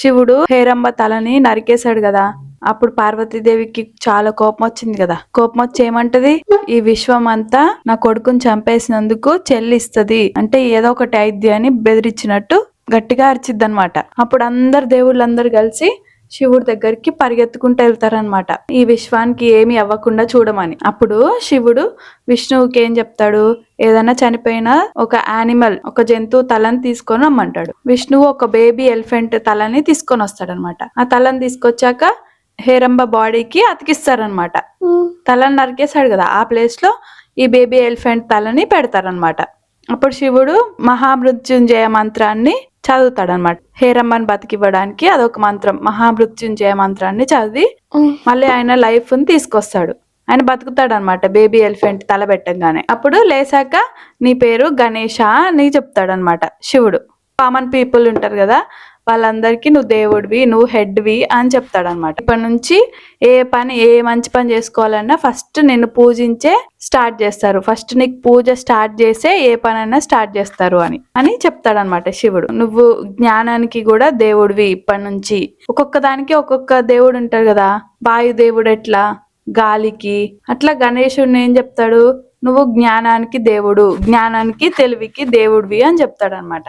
శివుడు హేరంబ తలని నరికేశాడు కదా. అప్పుడు పార్వతీదేవికి చాలా కోపం వచ్చింది కదా. కోపం వచ్చి ఏమంటది? ఈ విశ్వం అంతా నా కొడుకుని చంపేసినందుకు చెల్లిస్తది. అంటే ఏదో ఒకటి అయిద్ది అని బెదిరించినట్టు గట్టిగా అరిచిద్ది అనమాట అప్పుడు అందరు దేవుళ్ళందరూ కలిసి శివుడి దగ్గరికి పరిగెత్తుకుంటూ వెళ్తారనమాట ఈ విశ్వానికి ఏమి అవ్వకుండా చూడమని. అప్పుడు శివుడు విష్ణువుకి ఏం చెప్తాడు? ఏదైనా చనిపోయిన ఒక యానిమల్ ఒక జంతువు తలని తీసుకొని రమ్మంటాడు. విష్ణువు ఒక బేబీ ఎలిఫెంట్ తలని తీసుకొని వస్తాడనమాట ఆ తలని తీసుకొచ్చాక హేరంబ బాడీకి అతికిస్తారనమాట తలని నరికేశాడు కదా ఆ ప్లేస్లో ఈ బేబీ ఎలిఫెంట్ తలని పెడతారనమాట అప్పుడు శివుడు మహామృత్యుంజయ మంత్రాన్ని చదువుతాడనమాట హేరమ్మని బతికివ్వడానికి అదొక మంత్రం. మహామృత్యుంజయ మంత్రాన్ని చదివి మళ్ళీ ఆయన లైఫ్ని తీసుకొస్తాడు. ఆయన బతుకుతాడు అనమాట బేబీ ఎలిఫెంట్ తల పెట్టంగానే. అప్పుడు లేసాక నీ పేరు గణేష అని చెప్తాడు అనమాట శివుడు. కామన్ పీపుల్ ఉంటారు కదా వాళ్ళందరికీ నువ్వు దేవుడివి నువ్వు హెడ్వి అని చెప్తాడనమాట. ఇప్పటి నుంచి ఏ పని ఏ మంచి పని చేసుకోవాలన్నా ఫస్ట్ నిన్ను పూజించే స్టార్ట్ చేస్తారు. ఫస్ట్ నీకు పూజ స్టార్ట్ చేసే ఏ పనైనా స్టార్ట్ చేస్తారు అని అని చెప్తాడనమాట శివుడు. నువ్వు జ్ఞానానికి కూడా దేవుడివి ఇప్పటి నుంచి. ఒక్కొక్క దానికి ఒక్కొక్క దేవుడు ఉంటారు కదా వాయుదేవుడు ఎట్లా? గాలికి. అట్లా గణేశుడిని ఏం చెప్తాడు? నువ్వు జ్ఞానానికి దేవుడు జ్ఞానానికి తెలివికి దేవుడివి అని చెప్తాడనమాట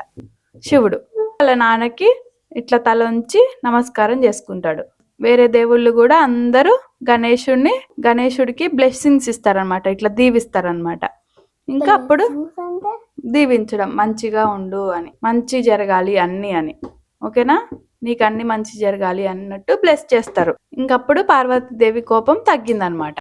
శివుడు. వాళ్ళ నాన్నకి ఇట్లా తల ఉంచి నమస్కారం చేసుకుంటాడు. వేరే దేవుళ్ళు కూడా అందరూ గణేశుడిని గణేశుడికి బ్లెస్సింగ్స్ ఇస్తారనమాట ఇట్లా దీవిస్తారనమాట ఇంకా అప్పుడు దీవించడం మంచిగా ఉండు అని మంచి జరగాలి అన్ని అని. ఓకేనా? నీకు అన్ని మంచి జరగాలి అన్నట్టు బ్లెస్ చేస్తారు. ఇంకప్పుడు పార్వతీదేవి కోపం తగ్గిందనమాట